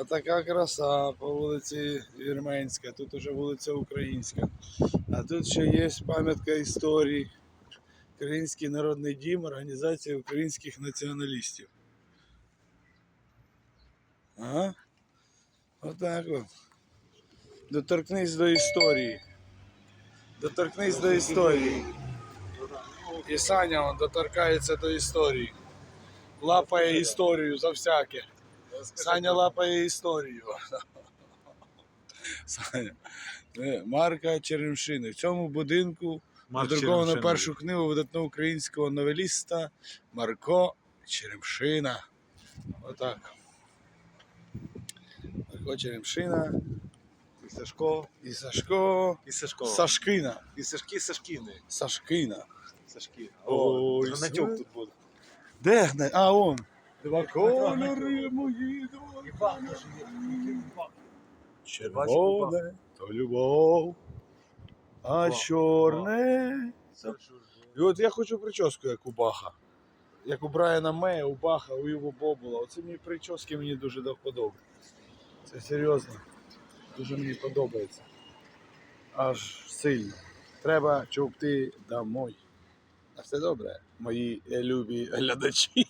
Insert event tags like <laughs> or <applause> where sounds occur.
А така краса по вулиці Вірменська, тут уже вулиця Українська. А тут ще є пам'ятка історії. Український народний дім, організація українських націоналістів. Ага. Отак от. Доторкнись до історії. Доторкнись до історії. І Саня он доторкається до історії. Лапає історію за всяке. Саня лапає історію. <laughs> Саня. Е, Марка Черемшини. В цьому будинку надруковано першу книгу видатного українського новеліста Марко Черемшина. Отак. Марко Черемшина І Сашко, і Сашко. і Сашко. Сашкина. І Сашки, Сашкіни. Сашкина. Сашки. Ой, О, гранатюк тут буде. Де гна? А, он. Два кольори кольори мої, два Червоне Червоне то любов, а чорне. І от я хочу прическу, як у Баха. Як у Брайана Мея, у Баха, у Юго Бобула. Оце мені прически мені дуже до вподоби. Це серйозно. Дуже мені подобається. Аж сильно. Треба човти домой. А все добре, мої любі глядачі.